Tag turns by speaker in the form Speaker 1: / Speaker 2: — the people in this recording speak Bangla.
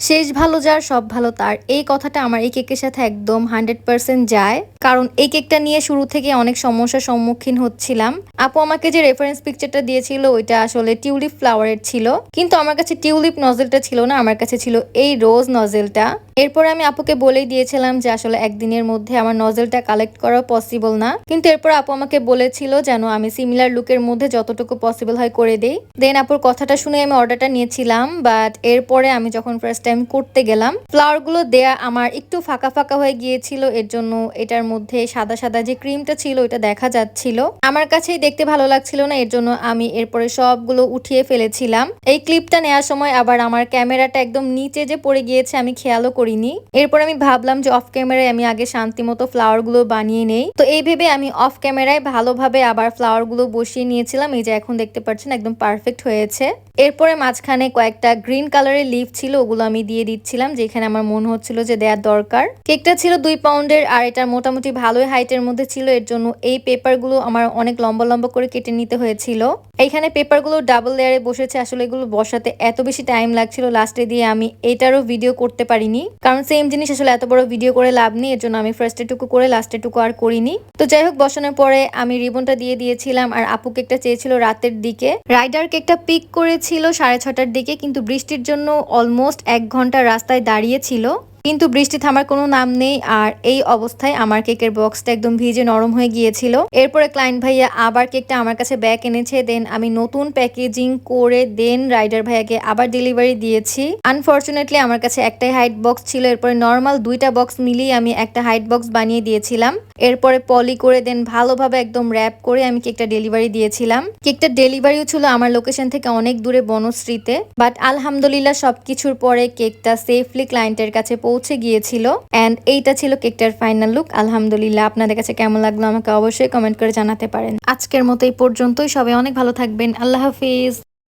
Speaker 1: শেষ ভালো যার, সব ভালো তার। এই কথাটা আমার এই কেকের সাথে একদম হান্ড্রেড পার্সেন্ট যায়। কারণ এই কেকটা নিয়ে শুরু থেকে অনেক সমস্যার সম্মুখীন হচ্ছিলাম। আপু আমাকে যে রেফারেন্স পিকচারটা দিয়েছিল, ওইটা আসলে টিউলিপ ফ্লাওয়ারের ছিল। কিন্তু আমার কাছে টিউলিপ নজেলটা ছিল না, আমার কাছে ছিল এই রোজ নজেলটা এরপর আমি আপুকে বলেই দিয়েছিলাম যে, আসলে একদিনের মধ্যে আমার নজেলটা কালেক্ট করা পসিবল না। কিন্তু এরপর আপু আমাকে বলেছিল যেন আমি সিমিলার লুকের মধ্যে যতটুকু পসিবল হয় করে দেই। দেন আপুর কথাটা শুনে আমি অর্ডারটা নিয়েছিলাম বাট এরপরে আমি যখন ফার্স্ট টাইম করতে গেলাম। ফ্লাওয়ারগুলো দেয়া আমার একটু ফাঁকা ফাঁকা হয়ে গিয়েছিল, এর জন্য এটার মধ্যে সাদা সাদা যে ক্রিমটা ছিল ওটা দেখা যাচ্ছিল। আমার কাছেই দেখতে ভালো লাগছিল না, এর জন্য আমি এরপরে সবগুলো উঠিয়ে ফেলেছিলাম। এই ক্লিপটা নেওয়ার সময় আবার আমার ক্যামেরাটা একদম নিচে যে পড়ে গিয়েছে, আমি খেয়ালও করিনি। এরপর আমি ভাবলাম যে অফ ক্যামেরায় আমি আগে শান্তি মতো ফ্লাওয়ারগুলো বানিয়ে নেই। তো এই ভেবে আমি অফ ক্যামেরায় ভালোভাবে আবার ফ্লাওয়ারগুলো বসিয়ে নিয়েছিলাম, এই যে এখন দেখতে পাচ্ছেন, একদম পারফেক্ট হয়েছে। এরপরে মাঝখানে কয়েকটা গ্রিন কালারের লিফ ছিল, ওগুলো আমি দিয়ে দিচ্ছিলাম, যেখানে আমার মনে হচ্ছিল যে দেওয়ার দরকার। কেকটা ছিল দুই পাউন্ডের আর এটা মোটামুটি ভালোই হাইটের মধ্যে ছিল, এর জন্য এই পেপারগুলো আমার অনেক লম্বা লম্বা করে কেটে নিতে হয়েছিল। এইখানে পেপারগুলো ডাবল লেয়ারে বসেছে, আসলে এগুলো বসাতে এত বেশি টাইম লাগছিল, লাস্টে দিয়ে আমি এটারও ভিডিও করতে পারিনি। কারণ সেম জিনিস আসলে এত বড় ভিডিও করে লাভ নেই, এর জন্য আমি ফার্স্টে টুকু করে লাস্টে টুকু আর করিনি। তো যাই হোক, বসানোর পরে আমি রিবনটা দিয়ে দিয়েছিলাম আর আপু কেকটা চেয়েছিল রাতের দিকে। রাইডার কেকটা পিক করেছিল সাড়ে ছটার দিকে, কিন্তু বৃষ্টির জন্য অলমোস্ট এক ঘণ্টা রাস্তায় দাঁড়িয়ে ছিল কিন্তু বৃষ্টি থামার কোনো নাম নেই আর এই অবস্থায় আমার কেকের বক্সটা একদম ভিজে নরম হয়ে গিয়েছিল। এরপরে ক্লায়েন্ট ভাইয়া আবার কেকটা আমার কাছে ব্যাক এনেছে দেন আমি নতুন প্যাকেজিং করে দেন রাইডার ভাইয়াকে আবার ডেলিভারি দিয়েছি। আনফর্চুনেটলি আমার কাছে একটাই হাইট বক্স ছিল, এরপরে নর্মাল দুইটা বক্স মিলিয়ে আমি একটা হাইট বক্স বানিয়ে দিয়েছিলাম। এরপরে পলি করে দেন ভালোভাবে একদম র্যাপ করে আমি কেকটা ডেলিভারি দিয়েছিলাম। কেকটা ডেলিভারিও ছিল আমার লোকেশন থেকে অনেক দূরে বনশ্রীতে বাট আলহামদুলিল্লাহ সবকিছুর পরে কেকটা সেফলি ক্লায়েন্টের কাছে পৌঁছে গিয়েছিল। অ্যান্ড এইটা ছিল কেকটার ফাইনাল লুক আলহামদুলিল্লাহ, আপনাদের কাছে কেমন লাগল আমাকে অবশ্যই কমেন্ট করে জানাতে পারেন। আজকের মতো এই পর্যন্তই। সবাই অনেক ভালো থাকবেন। আল্লাহ হাফিজ।